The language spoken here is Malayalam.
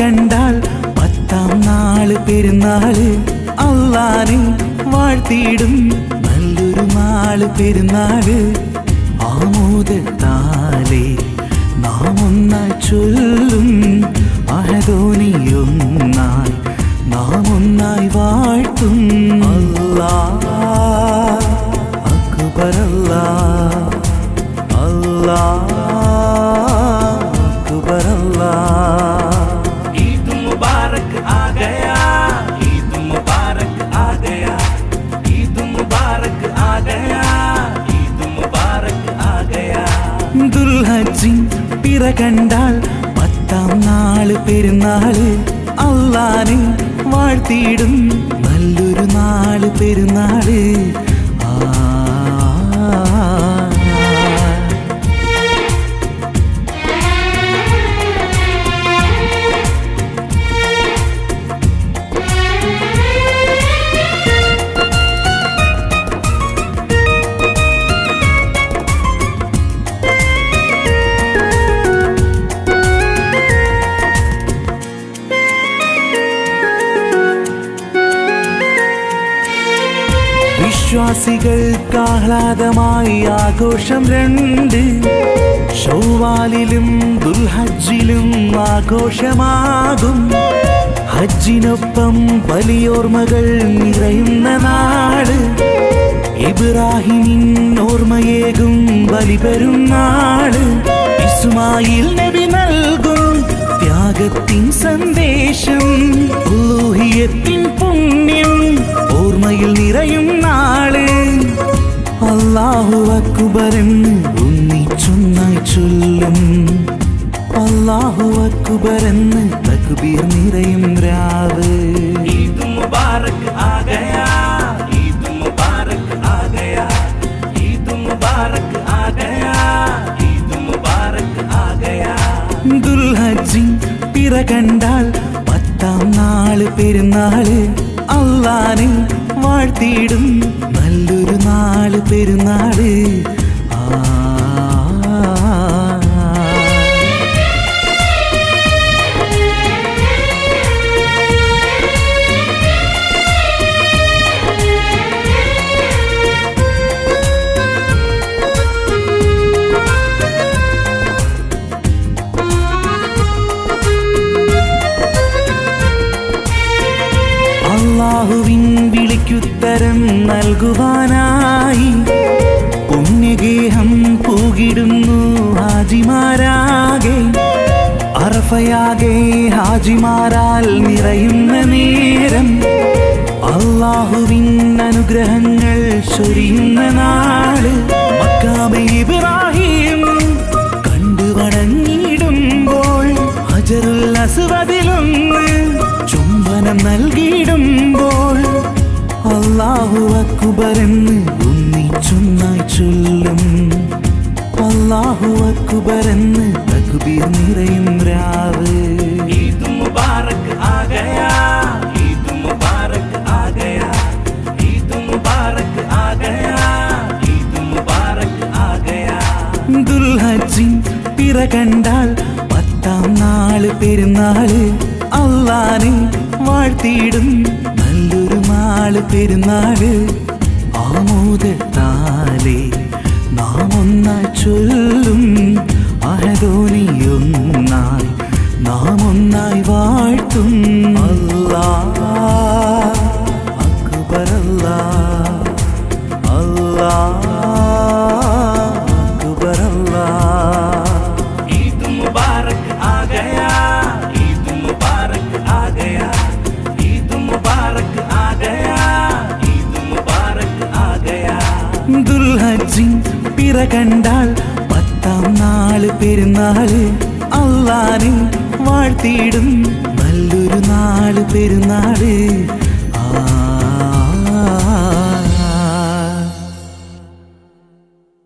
കണ്ടാൽ പത്താം നാൾ പെരുന്നാൾ അള്ളാനെ വാഴ്ത്തിയിടും. നല്ലൊരു നാൾ പെരുന്നാൾ ആമോദത്താലേ നാം ഒന്ന ചൊല്ലും. അഹദോനിയൊന്നായി പെരുന്നാൾ അള്ളാന് വാഴ്ത്തിയിടും. നല്ലൊരു നാൾ പെരുന്നാൾ. ആ വിശ്വാസികൾക്ക് ആഹ്ലാദമായി ആഘോഷം രണ്ട്. ഷൗവാലിലും ദുൽഹജ്ജിലും ആഘോഷമാകും. ഹജ്ജിനൊപ്പം വലിയോർമ്മകൾ നിറയുന്ന നാട് ഇബ്രാഹിമിൻ ഓർമ്മയേകും നാട് ഇസ്മായിൽ നബി നൽകും ത്യാഗത്തിൻ സന്ദേശം. പുണ്യം ഓർമ്മയിൽ നിറയും അല്ലാഹു അക്ബരെന്ന് നാൾ പെരുന്നാൾ അള്ളാനെ വാഴ്ത്തിയിടും. നല്ലു നാൾ പെരുന്നാൾ. ആ. അള്ളാഹുവിൻ വിളിക്കുത്തരം നൽകുവാനായി പുണ്യഗേഹം പൂകിടുന്നു ഹാജിമാരാകെ. അറഫയാകെ ഹാജിമാരാൽ നിറയുന്ന നേരം അള്ളാഹുവിൻ അനുഗ്രഹങ്ങൾ ചൊരിയുന്ന നാട് മക്കാമെ ഇബ്രാഹിം കണ്ടു വണങ്ങിയിടുമ്പോൾ ഹജറുൽ അസുവതിലൊന്ന് ചുംബനം നൽകിയിടുമ്പോൾ അള്ളാഹു അക്ബരെന്ന് ചൊന്നായി ചൊല്ലും. അല്ലാഹു അക്ബരെന്ന് തക്ബീർ നിറയും രാവ്. ഈദ് മുബാറക് ആകയാ ഈദ് മുബാറക് ആകയാ ഈദ് മുബാറക് ആകയാ ഈദ് മുബാറക് ആകയാ. ദുൽഹജിൻ പിറ കണ്ടാൽ പത്താം നാൾ പെരുന്നാൾ അള്ളാനെ വാഴ്ത്തിയിടും. നല്ലൊരു നാൾ പെരുന്നാൾ ആമോദത്താലേ ദുൽഹജിൻ പിറ കണ്ടാൽ പത്താം നാൾ പെരുന്നാൾ അള്ളാനെ വാഴ്ത്തിയിടും. നല്ലൊരു നാൾ പെരുന്നാൾ. ആ.